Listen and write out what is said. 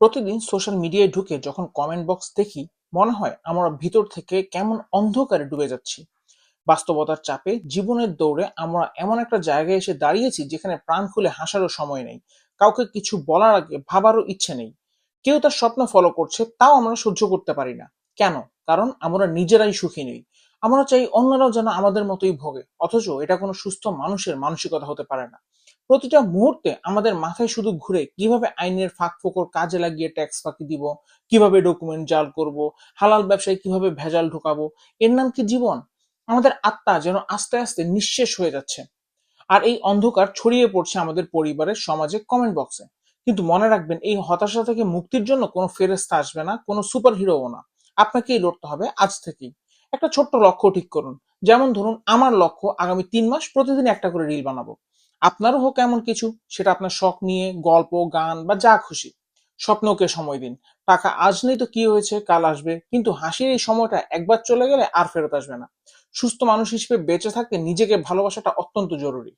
প্রতিদিন সোশ্যাল মিডিয়ায় ঢুকে যখন কমেন্ট বক্স দেখি, মনে হয় আমরা ভিতর থেকে কেমন অন্ধকারে ডুবে যাচ্ছি। বাস্তবতার চাপে জীবনের দৌড়ে আমরা এমন একটা জায়গায় এসে দাঁড়িয়েছি যেখানে প্রাণ খুলে হাসারও সময় নেই। কাউকে কিছু বলার আগে ভাবারও ইচ্ছে নেই। কেউ তার স্বপ্ন ফলো করছে, তাও আমরা সহ্য করতে পারি না। কেন? কারণ আমরা নিজেরাই সুখী নেই। আমরা চাই অন্যরাও যেন আমাদের মতোই ভোগে, অথচ এটা কোনো সুস্থ মানুষের মানসিকতা হতে পারে না। প্রতিটা মুহূর্তে আমাদের মাথায় শুধু ঘুরে কীভাবে আইনের ফাঁক ফোকর কাজে লাগিয়ে ট্যাক্স ফাঁকি দিব, কীভাবে ডকুমেন্ট জাল করব, হালাল ব্যবসায় কীভাবে ভেজাল ঢুকাবো, এর নাম কি জীবন? আমাদের আত্মা যেন আস্তে আস্তে নিঃশেষ হয়ে যাচ্ছে। আর এই অন্ধকার ছড়িয়ে পড়ছে আমাদের পরিবারের সমাজে কমেন্ট বক্সে কিন্তু মনে রাখবেন, এই হতাশা থেকে মুক্তির জন্য কোনো ফেরেস্তা আসবে না, কোনো সুপার হিরোও না। আপনাকেই লড়তে হবে আজ থেকেই। একটা ছোট্ট লক্ষ্য ঠিক করুন। যেমন ধরুন, আমার লক্ষ্য আগামী তিন মাস প্রতিদিন একটা করে রিল বানাবো। আপনারও হোক এমন কিছু, সেটা আপনার শখ নিয়ে, গল্প, গান বা যা খুশি। স্বপ্নকে সময় দিন। টাকা আজ নেই তো কি হয়েছে, কাল আসবে, কিন্তু হাসির এই সময়টা একবার চলে গেলে আর ফেরত আসবে না। সুস্থ মানুষ হিসেবে বেঁচে থাকতে নিজেকে ভালোবাসাটা অত্যন্ত জরুরি।